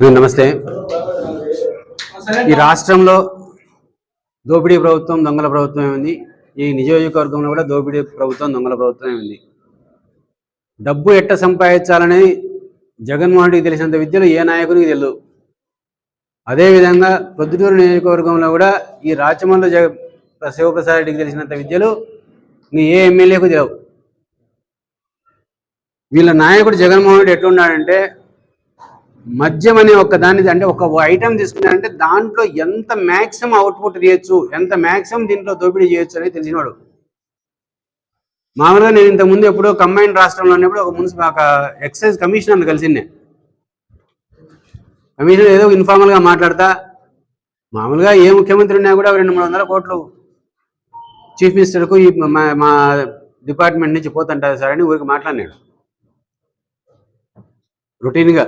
నమస్తే. ఈ రాష్ట్రంలో దోపిడీ ప్రభుత్వం దొంగల ప్రభుత్వమే ఉంది ఈ నియోజకవర్గంలో కూడా దోపిడీ ప్రభుత్వం దొంగల ప్రభుత్వమే ఉంది డబ్బు ఎట్ట సంపాదించాలని జగన్మోహన్ రెడ్డికి తెలిసినంత విద్యలు ఏ నాయకునికి తెలియదు అదేవిధంగా ప్రొద్దుటూరు నియోజకవర్గంలో కూడా ఈ రాచమల్లు జగ శివప్రసాద్ రెడ్డికి తెలిసినంత విద్యలు నీ ఏ ఎమ్మెల్యేకు తెలియవు వీళ్ళ నాయకుడు జగన్మోహన్ రెడ్డి ఎట్లున్నాడంటే మద్యం అనే ఒక దాని అంటే ఒక ఐటెం తీసుకున్నారంటే దాంట్లో ఎంత మ్యాక్సిమం అవుట్పుట్ తీయచ్చు ఎంత మ్యాక్సిమం దీంట్లో దోపిడీ చేయొచ్చు అనేది తెలిసినవాడు మామూలుగా నేను ఇంత ముందు ఎప్పుడో కంబైన్ రాష్ట్రంలో ఉన్నప్పుడు ఒక మున్సిపల్ ఒక ఎక్సైజ్ కమిషనర్ కలిసిందే కమిషనర్ ఏదో ఇన్ఫార్మల్గా మాట్లాడతా. మామూలుగా ఏ ముఖ్యమంత్రి ఉన్నా కూడా రెండు మూడు వందల కోట్లు చీఫ్ మినిస్టర్కు ఈ మా మా డిపార్ట్మెంట్ నుంచి పోతుంటారు సార్ అని ఊరికి మాట్లాడినాడు. రొటీన్గా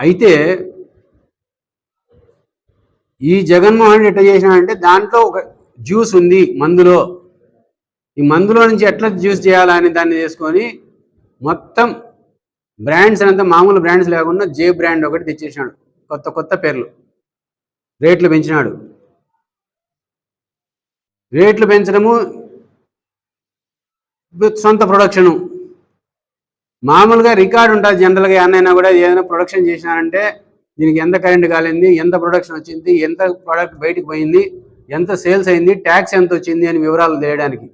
అయితే ఈ జగన్మోహన్ రెడ్డి ఎట్లా చేసినాడంటే దాంట్లో ఒక జ్యూస్ ఉంది మందులో. ఈ మందులో నుంచి ఎట్లా జ్యూస్ చేయాలని దాన్ని చేసుకొని మొత్తం బ్రాండ్స్ అంతా మామూలు బ్రాండ్స్ లేకుండా జే బ్రాండ్ ఒకటి తెచ్చేసినాడు. కొత్త కొత్త పేర్లు. రేట్లు పెంచినాడు. రేట్లు పెంచడము సొంత ప్రొడక్షను మామూలుగా రికార్డు ఉంటుంది జనరల్గా ఏమైనా కూడా ఏదైనా ప్రొడక్షన్ చేసినారంటే దీనికి ఎంత కరెంట్ కాలింది ఎంత ప్రొడక్షన్ వచ్చింది ఎంత ప్రోడక్ట్ బయటకు పోయింది ఎంత సేల్స్ అయింది ట్యాక్స్ ఎంత వచ్చింది అని వివరాలు తెలియడానికి.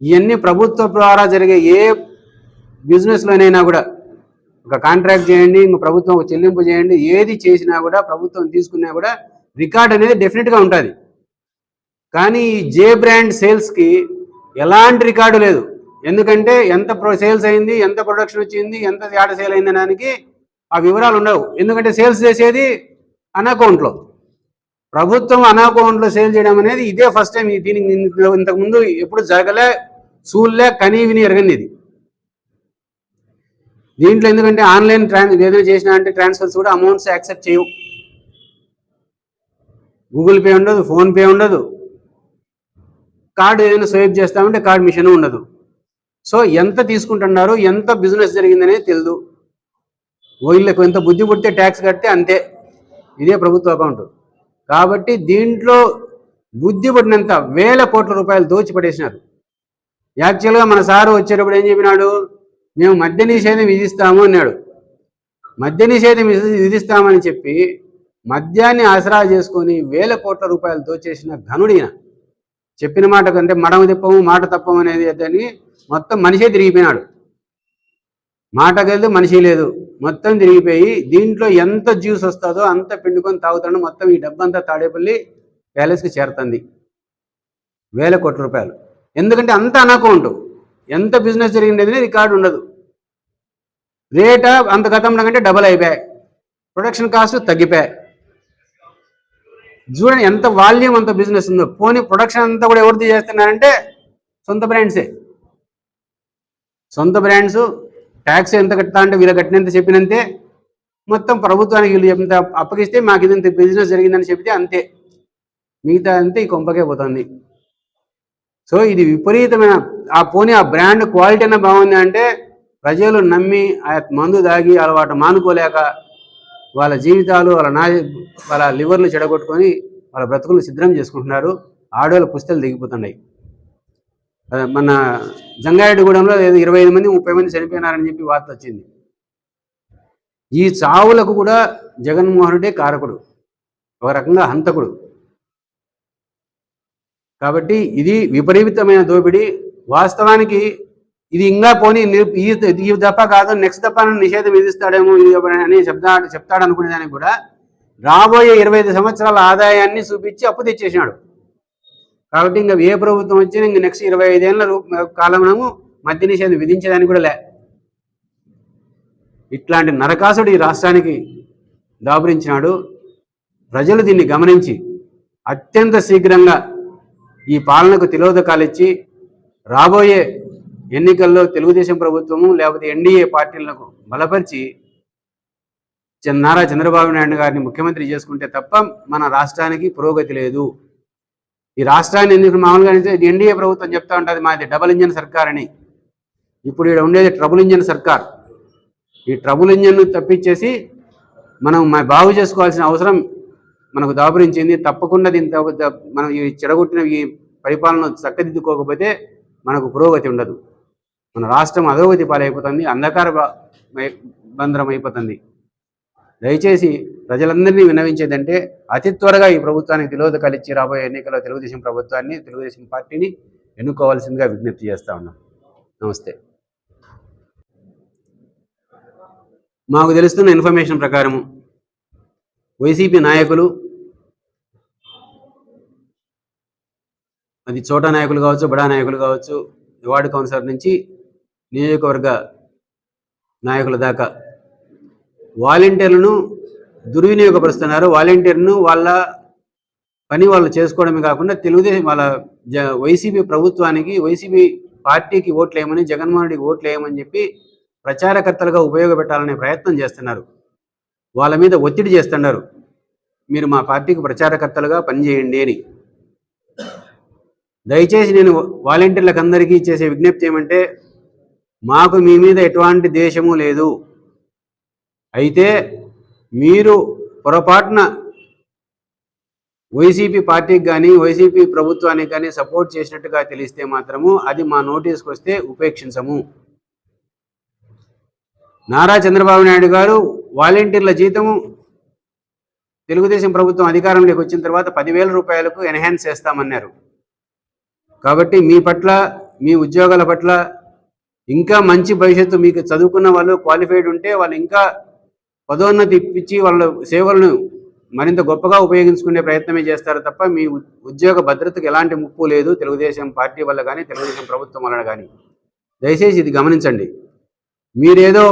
ఇవన్నీ ప్రభుత్వ ద్వారా జరిగే ఏ బిజినెస్లోనైనా కూడా ఒక కాంట్రాక్ట్ చేయండి ఇంక ప్రభుత్వం ఒక చెల్లింపు చేయండి ఏది చేసినా కూడా ప్రభుత్వం తీసుకున్నా కూడా రికార్డ్ అనేది డెఫినెట్గా ఉంటుంది. కానీ ఈ జే బ్రాండ్ సేల్స్కి ఎలాంటి రికార్డు లేదు. ఎందుకంటే ఎంత సేల్స్ అయింది ఎంత ప్రొడక్షన్ వచ్చింది ఎంత యాడ సేల్ అయింది దానికి ఆ వివరాలు ఉండవు. ఎందుకంటే సేల్స్ చేసేది అనకౌంట్లో అకౌంట్లో ప్రభుత్వం అనకౌంట్లో అకౌంట్లో సేల్ చేయడం అనేది ఇదే ఫస్ట్ టైం దీనికి ఇంతకుముందు ఎప్పుడు జరగలే చూడలే కనీ విని ఇది దీంట్లో ఎందుకంటే ఆన్లైన్ ట్రాన్ ఏదైనా చేసినా అంటే ట్రాన్స్ఫర్స్ కూడా అమౌంట్స్ యాక్సెప్ట్ చేయవు. గూగుల్ పే ఉండదు ఫోన్పే ఉండదు. కార్డు ఏదైనా స్వైప్ చేస్తామంటే కార్డు మిషన్ ఉండదు. సో ఎంత తీసుకుంటున్నారు ఎంత బిజినెస్ జరిగిందనేది తెలియదు వీళ్ళకు ఎంత బుద్ధి పుడితే ట్యాక్స్ కడితే అంతే. ఇదే ప్రభుత్వ అకౌంట్ కాబట్టి దీంట్లో బుద్ధి పడినంత వేల కోట్ల రూపాయలు దోచిపడేసినారు. యాక్చువల్గా మన సారు వచ్చేటప్పుడు ఏం చెప్పినాడు? మేము మద్య నిషేధం విధిస్తాము అన్నాడు. మద్య నిషేధం విధి- విధిస్తామని చెప్పి మద్యాన్ని ఆసరా చేసుకొని వేల కోట్ల రూపాయలు దోచేసిన ఘనుడిన చెప్పిన మాట కంటే మడమ తిప్పము మాట తప్పము అనేది అని మొత్తం మనిషే తిరిగిపోయినాడు. మాట లేదు మనిషి లేదు. మొత్తం తిరిగిపోయి దీంట్లో ఎంత జ్యూస్ వస్తుందో అంత పిండుకొని తాగుతాడు. మొత్తం ఈ డబ్బంతా తాడేపల్లి ప్యాలెస్కి చేరుతుంది. వేల కోట్ల రూపాయలు. ఎందుకంటే అంత అనకౌంట్. ఎంత బిజినెస్ జరిగింది రికార్డు ఉండదు. రేట అంత గతంలో కంటే డబల్ అయిపోయాయి. ప్రొడక్షన్ కాస్ట్ తగ్గిపోయాయి. చూడండి ఎంత వాల్యూమ్ అంత బిజినెస్ ఉందో. పోనీ ప్రొడక్షన్ అంతా కూడా ఎవరిది చేస్తున్నారంటే సొంత బ్రాండ్సే సొంత బ్రాండ్స్ ట్యాక్స్ ఎంత కట్టా అంటే వీళ్ళు కట్టినంత చెప్పినంతే మొత్తం ప్రభుత్వానికి వీళ్ళు ఎంత అప్పగిస్తే మాకు ఇదంత బిజినెస్ జరిగిందని చెప్తే అంతే. మిగతా అంతే ఈ కొంపకే పోతుంది. సో ఇది విపరీతమైన ఆ పోనీ ఆ బ్రాండ్ క్వాలిటీ అయినా బాగుంది అంటే ప్రజలు నమ్మి ఆ మందు దాగి అలవాటు మానుకోలేక వాళ్ళ జీవితాలు వాళ్ళ నా వాళ్ళ లివర్లు చెడగొట్టుకొని వాళ్ళ బ్రతుకులు సిద్ధం చేసుకుంటున్నారు. ఆడవాళ్ళ పుస్తలు దిగిపోతున్నాయి మన జంగారెడ్డిగూడెంలో ఏదో ఇరవై ఐదు మంది ముప్పై మంది చనిపోయినారని చెప్పి వార్త వచ్చింది. ఈ చావులకు కూడా జగన్మోహనుడే కారకుడు. ఒక రకంగా హంతకుడు. కాబట్టి ఇది విపరీతమైన దోపిడీ. వాస్తవానికి ఇది ఇంకా పోనీ ఈ ఈ కాదు నెక్స్ట్ దఫా నిషేధం విధిస్తాడేమో ఇది అని చెప్తా చెప్తాడు అనుకునేదానికి కూడా రాబోయే ఇరవై ఐదు సంవత్సరాల ఆదాయాన్ని చూపించి అప్పు తెచ్చేసినాడు. కాబట్టి ఇంకా ఏ ప్రభుత్వం వచ్చినా ఇంక నెక్స్ట్ ఇరవై ఐదేళ్ళ రూ- కాలంలో మద్య నిషేధం విధించేదానికి కూడా లే. ఇట్లాంటి నరకాసుడు ఈ రాష్ట్రానికి దాపురించినాడు. ప్రజలు దీన్ని గమనించి అత్యంత శీఘ్రంగా ఈ పాలనకు తిలోదకాలిచ్చి రాబోయే ఎన్నికల్లో తెలుగుదేశం ప్రభుత్వము లేకపోతే ఎన్డీఏ పార్టీలకు బలపరిచి నారా చంద్రబాబు నాయుడు గారిని ముఖ్యమంత్రి చేసుకుంటే తప్ప మన రాష్ట్రానికి పురోగతి లేదు. ఈ రాష్ట్రాన్ని ఎందుకు మామూలుగా ఎన్డీఏ ప్రభుత్వం చెప్తా ఉంటుంది మాది డబుల్ ఇంజన్ సర్కార్ అని. ఇప్పుడు ఇక్కడ ఉండేది ట్రబుల్ ఇంజన్ సర్కార్. ఈ ట్రబుల్ ఇంజన్ను తప్పించేసి మనం బాగు చేసుకోవాల్సిన అవసరం మనకు దాపురించింది. తప్పకుండా దీని మనం ఈ చెడగొట్టిన ఈ పరిపాలన చక్కదిద్దుకోకపోతే మనకు పురోగతి ఉండదు. మన రాష్ట్రం అధోగతి పాలైపోతుంది అంధకార బంధనం అయిపోతుంది. దయచేసి ప్రజలందరినీ విన్నవించేదంటే అతి త్వరగా ఈ ప్రభుత్వానికి తిలోదకాలు ఇచ్చి రాబోయే ఎన్నికల్లో తెలుగుదేశం ప్రభుత్వాన్ని తెలుగుదేశం పార్టీని ఎన్నుకోవాల్సిందిగా విజ్ఞప్తి చేస్తా ఉన్నాం. నమస్తే. మాకు తెలుస్తున్న ఇన్ఫర్మేషన్ ప్రకారము వైసీపీ నాయకులు అది చోటా నాయకులు కావచ్చు బడా నాయకులు కావచ్చు వార్డు కౌన్సిలర్ నుంచి నియోజకవర్గ నాయకుల దాకా. వాలంటీర్లను దుర్వినియోగపరుస్తున్నారు. వాలంటీర్ను వాళ్ళ పని వాళ్ళు చేసుకోవడమే కాకుండా తెలుగుదేశం వాళ్ళ జ వైసీపీ ప్రభుత్వానికి వైసీపీ పార్టీకి ఓట్లు వేయమని జగన్మోహన్ రెడ్డికి ఓట్లు వేయమని చెప్పి ప్రచారకర్తలుగా ఉపయోగపెట్టాలనే ప్రయత్నం చేస్తున్నారు. వాళ్ళ మీద ఒత్తిడి చేస్తున్నారు. మీరు మా పార్టీకి ప్రచారకర్తలుగా పనిచేయండి అని. దయచేసి నేను వాలంటీర్లకు అందరికీ చేసే విజ్ఞప్తి ఏమంటే మాకు మీ మీద ఎటువంటి దేశము లేదు. అయితే మీరు పొరపాటున వైసీపీ పార్టీకి కానీ వైసీపీ ప్రభుత్వానికి కానీ సపోర్ట్ చేసినట్టుగా తెలిస్తే మాత్రము అది మా నోటీస్కి వస్తే ఉపేక్షించము. నారా చంద్రబాబు నాయుడు గారు వాలంటీర్ల జీతము తెలుగుదేశం ప్రభుత్వం అధికారంలోకి వచ్చిన తర్వాత పదివేల రూపాయలకు ఎన్హాన్స్ చేస్తామన్నారు. కాబట్టి మీ పట్ల మీ ఉద్యోగాల పట్ల ఇంకా మంచి భవిష్యత్తు మీకు చదువుకున్న వాళ్ళు క్వాలిఫైడ్ ఉంటే వాళ్ళు ఇంకా పదోన్నతి ఇప్పించి వాళ్ళ సేవలను మరింత గొప్పగా ఉపయోగించుకునే ప్రయత్నమే చేస్తారు తప్ప మీ ఉద్యోగ భద్రతకు ఎలాంటి ముప్పు లేదు. తెలుగుదేశం పార్టీ వల్ల కానీ తెలుగుదేశం ప్రభుత్వం వలన కానీ దయచేసి ఇది గమనించండి. మీరేదో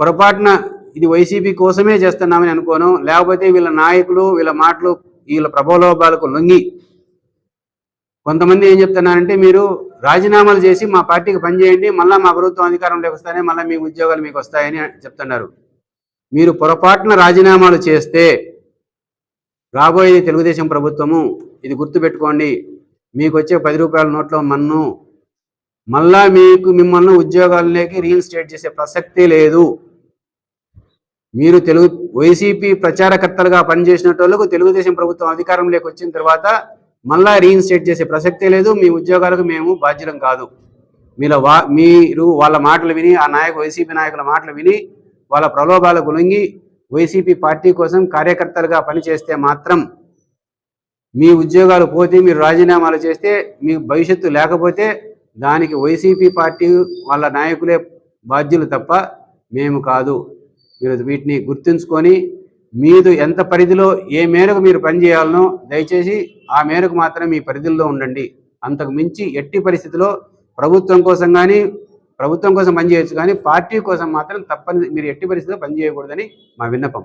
పొరపాటున ఇది వైసీపీ కోసమే చేస్తున్నామని అనుకోను. లేకపోతే వీళ్ళ నాయకులు వీళ్ళ మాటలు వీళ్ళ ప్రబోలోభాలకు లొంగి కొంతమంది ఏం చెప్తున్నారంటే మీరు రాజీనామాలు చేసి మా పార్టీకి పనిచేయండి మళ్ళీ మా ప్రభుత్వం అధికారంలోకి వస్తానే మళ్ళీ మీ ఉద్యోగాలు మీకు వస్తాయని చెప్తున్నారు. మీరు పొరపాటున రాజీనామాలు చేస్తే రాబోయేది తెలుగుదేశం ప్రభుత్వము ఇది గుర్తుపెట్టుకోండి మీకు వచ్చే పది రూపాయల నోట్లో మన్ను మళ్ళా మీకు మిమ్మల్ని ఉద్యోగాల్లోకి రీఇన్స్టేట్ చేసే ప్రసక్తే లేదు. మీరు తెలుగు వైసీపీ ప్రచారకర్తలుగా పనిచేసినట్టు తెలుగుదేశం ప్రభుత్వం అధికారంలోకి వచ్చిన తర్వాత మళ్ళా రీఇన్స్టేట్ చేసే ప్రసక్తే లేదు. మీ ఉద్యోగాలకు మేము బాధ్యులం కాదు. మీలో వా మీరు వాళ్ళ మాటలు విని ఆ నాయకు వైసీపీ నాయకుల మాటలు విని వాళ్ళ ప్రలోభాలకు లొంగి వైసీపీ పార్టీ కోసం కార్యకర్తలుగా పనిచేస్తే మాత్రం మీ ఉద్యోగాలు పోతే మీరు రాజీనామాలు చేస్తే మీ భవిష్యత్తు లేకపోతే దానికి వైసీపీ పార్టీ వాళ్ళ నాయకులే బాధ్యులు తప్ప మేము కాదు. మీరు వీటిని గుర్తుంచుకొని మీరు ఎంత పరిధిలో ఏ మేరకు మీరు పనిచేయాలనో దయచేసి ఆ మేరకు మాత్రం మీ పరిధిలో ఉండండి. అంతకు మించి ఎట్టి పరిస్థితిలో ప్రభుత్వం కోసం కానీ ప్రభుత్వం కోసం పనిచేయచ్చు కానీ పార్టీ కోసం మాత్రం తప్పని మీరు ఎట్టి పరిస్థితిలో పనిచేయకూడదని మా విన్నపం.